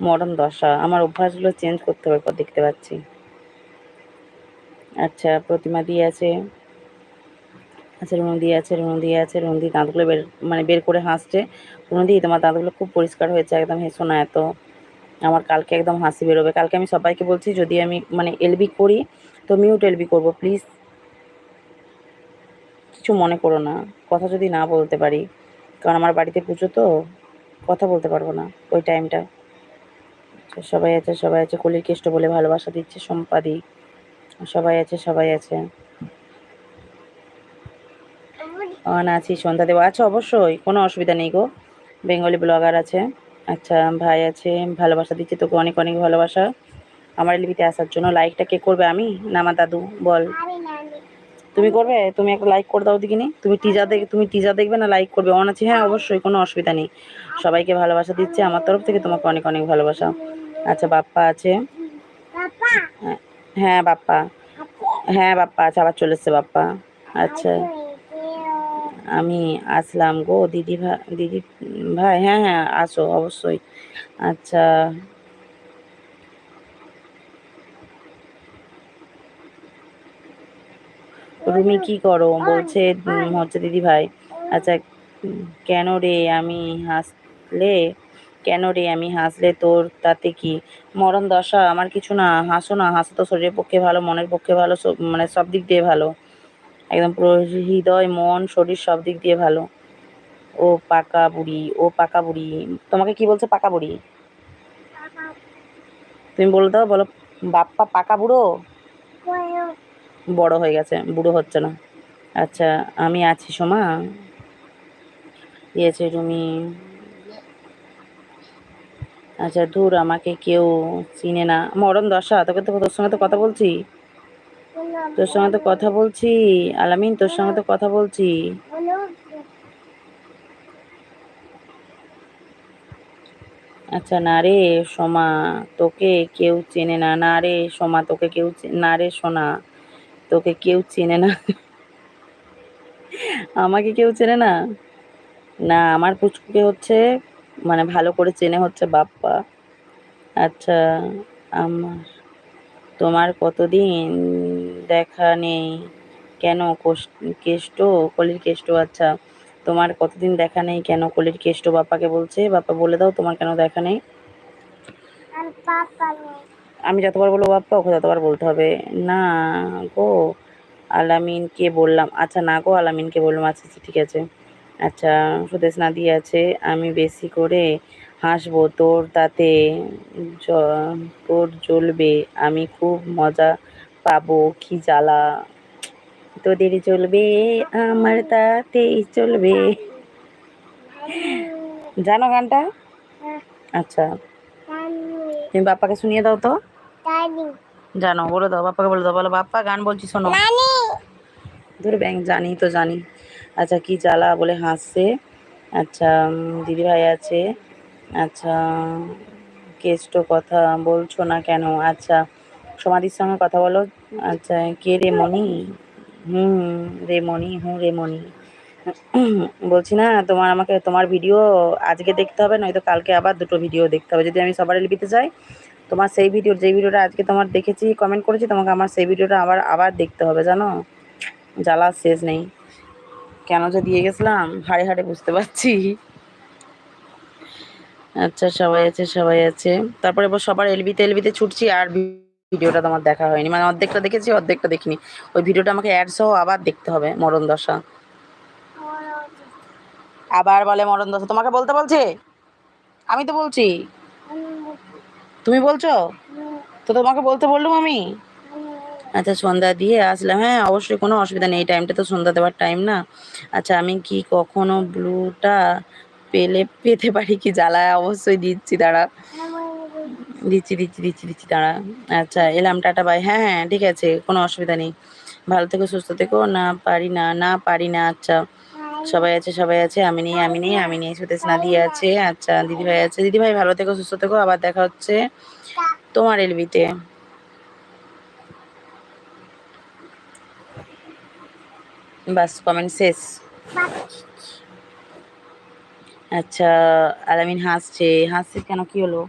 মরণ দশা। আমার অভ্যাসগুলো চেঞ্জ করতে হবে দেখতে পাচ্ছি। আচ্ছা প্রতিমা দিয়ে আছে। আচ্ছা রুমদি আছে রুমদি আছে রুমদি দাঁতগুলো বের মানে বের করে হাসছে। রুমদি তোমার দাঁতগুলো খুব পরিষ্কার হয়েছে, একদম হেসো না এত। আমার কালকে একদম হাসি বেরোবে। কালকে আমি সবাইকে বলছি, যদি আমি মানে এলবি করি, তো মিউট এলবি করব প্লিজ কিছু মনে করো না। কথা যদি না বলতে পারি, কারণ আমার বাড়িতে পুজো তো, কথা বলতে পারব না ওই টাইমটা সবাই আছে সবাই আছে। কলির কেষ্ট বলে ভালোবাসা দিচ্ছে সম্পাদি। সবাই আছে সবাই আছে। অন আছি, সন্ধ্যা দেবো। আচ্ছা অবশ্যই, কোনো অসুবিধা নেই গো। বেঙ্গলি ব্লগার আছে। আচ্ছা ভাই আছে, ভালোবাসা দিচ্ছে তোকে অনেক অনেক ভালোবাসা। আমার লিপিতে আসার জন্য লাইকটা কে করবে আমি? না আমার দাদু, বল। তুমি করবে? তুমি একটা লাইক করে দাও দেখিনি? তুমি টিজার দেখ, তুমি টিজার দেখবে না লাইক করবে? অন আছে হ্যাঁ অবশ্যই, কোনো অসুবিধা নেই। সবাইকে ভালোবাসা দিচ্ছে। আমার তরফ থেকে তোমাকে অনেক অনেক ভালোবাসা। আচ্ছা বাপ্পা আছে? হ্যাঁ, বাপ্পা। হ্যাঁ বাপ্পা আছে আবার চলে এসছে বাপ্পা। আচ্ছা। আমি আসলাম গো দিদি ভাই দিদি ভাই হ্যাঁ হ্যাঁ আসো অবশ্যই। আচ্ছা। রুমি কি করো? বলছে হচ্ছে দিদি ভাই। আচ্ছা কেন রে আমি হাসলে? কেন রে আমি হাসলে তোর? তাতে কি? মরণ দশা আমার কিছু না, হাসো না, হাসো তো শরীরের পক্ষে ভালো, মনের পক্ষে ভালো মানে সব দিক দিয়ে ভালো। একদম পুরো হৃদয়, মন, শরীর সব দিক দিয়ে ভালো। ও পাকা বুড়ি, ও পাকা বুড়ি। তোমাকে কি বলছে পাকা বুড়ি? তুমি বলে দাও, বলো, বাপ্পা পাকা বুড়ো? বড় হয়ে গেছে, বুড়ো হচ্ছে না। আচ্ছা আমি আছি সোমা। দিয়েছে তুমি আচ্ছা ধুর, আমাকে কেউ চিনে না। মরম দশা, তোকে তো তোর সঙ্গে তো কথা বলছি। তোর সঙ্গে তো কথা বলছি, আলামিন, তোর সঙ্গে তো কথা বলছি। আচ্ছা না রে সোমা, তোকে কেউ চেনে না। না রে সোমা, তোকে কেউ না রে সোনা, তোকে কেউ চেনে না। আমাকে কেউ চেনে না? না, আমার পুচকুকে হচ্ছে মানে ভালো করে চেনে হচ্ছে বাপ্পা। আচ্ছা আমার তোমার কতদিন দেখা নেই? কেন কেষ্ট? কলির কেষ্ট আচ্ছা। তোমার কতদিন দেখা নেই? কেন কলির কেষ্ট? বাপ্পাকে বলছে। বাপ্পা বলে দাও তোমার কেন দেখা নেই। আমি যতবার বলব বাপ্পা ওকে ততবার বলতে হবে। না গো আলামিনকে বললাম। আচ্ছা না গো আলামিনকে বললাম। আচ্ছা আচ্ছা ঠিক আছে। আচ্ছা সুদেশ নাদি আছে আমি বেশি করে হাসবো তোর তাতে তোর জ্বলবে আমি খুব মজা পাবো কি জ্বালা। তোদের চলবে আমার তাতেই চলবে জানো গানটা? আচ্ছা। তুমি বাপ্পাকে শুনিয়ে দাও তো। জানো বলে দাও বাপ্পাকে বলে দাও বলো বাপ্পা গান বলছি শোনো। ধরে ব্যাংক জানি তো জানি। আচ্ছা কি জ্বালা বলে হাসছে? আচ্ছা দিদিভাই আছে। আচ্ছা কেষ্ট কথা বলছো না কেন? আচ্ছা সমাধির সঙ্গে কথা বলো। আচ্ছা কে রে মনি হুম, রে মনি হুম, রে মনি বলছি না, তোমার আমাকে, তোমার ভিডিও আজকে দেখতে হবে, নয়তো কালকে আবার দুটো ভিডিও দেখতে হবে। যদি আমি সবার লিপিতে যাই, তোমার সেই ভিডিও যে ভিডিওটা আজকে তোমার দেখেছি কমেন্ট করেছি, তোমাকে আমার সেই ভিডিওটা আবার আবার দেখতে হবে, জানো? জ্বালা শেষ নেই। কেন যে দিয়ে গেছিলাম, হাড়ে হাড়ে বুঝতে পারছি। আচ্ছা সবাই আছে সবাই আছে। তারপরে সবার এলবিতে এলবিতে ছুটছি আর ভিডিওটা তোমার দেখা হয়নি। মানে অর্ধেকটা দেখেছি, অর্ধেকটা দেখিনি। ওই ভিডিওটা আমাকে অ্যাড সহ আবার দেখতে হবে, মরণ দশা। আবার বলে মরণ দশা। তোমাকে বলতে বলছে? আমি তো বলছি। তুমি বলছো? তো তোমাকে বলতে বললাম আমি? আচ্ছা সন্ধ্যা দিয়ে আসলাম। হ্যাঁ অবশ্যই কোনো অসুবিধা নেই, এই টাইমটা তো সন্ধ্যা দেওয়ার টাইম না। আচ্ছা আমি কি কখনো ব্লুটা পেলে, পেতে পারি কি? জ্বালায় অবশ্যই দিচ্ছি, দাঁড়া। দিচ্ছি দিচ্ছি দিচ্ছি দিচ্ছি, দাঁড়া। আচ্ছা এলাম, টাটা বাই হ্যাঁ হ্যাঁ ঠিক আছে, কোনো অসুবিধা নেই। ভালো থেকো, সুস্থ থেকো। না পারি না না পারি না আচ্ছা। সবাই আছে সবাই আছে, আমি নেই আমি নেই আমি নেই, সুদেশ নাদি আছে আচ্ছা দিদিভাই আছে। দিদিভাই, ভালো থেকো, সুস্থ থেকো, আবার দেখা হচ্ছে তোমার এলবিতে বাস কমেন্ট শেষ। আচ্ছা আলামিন হাসছে। হাসছে কেন? কি হলো?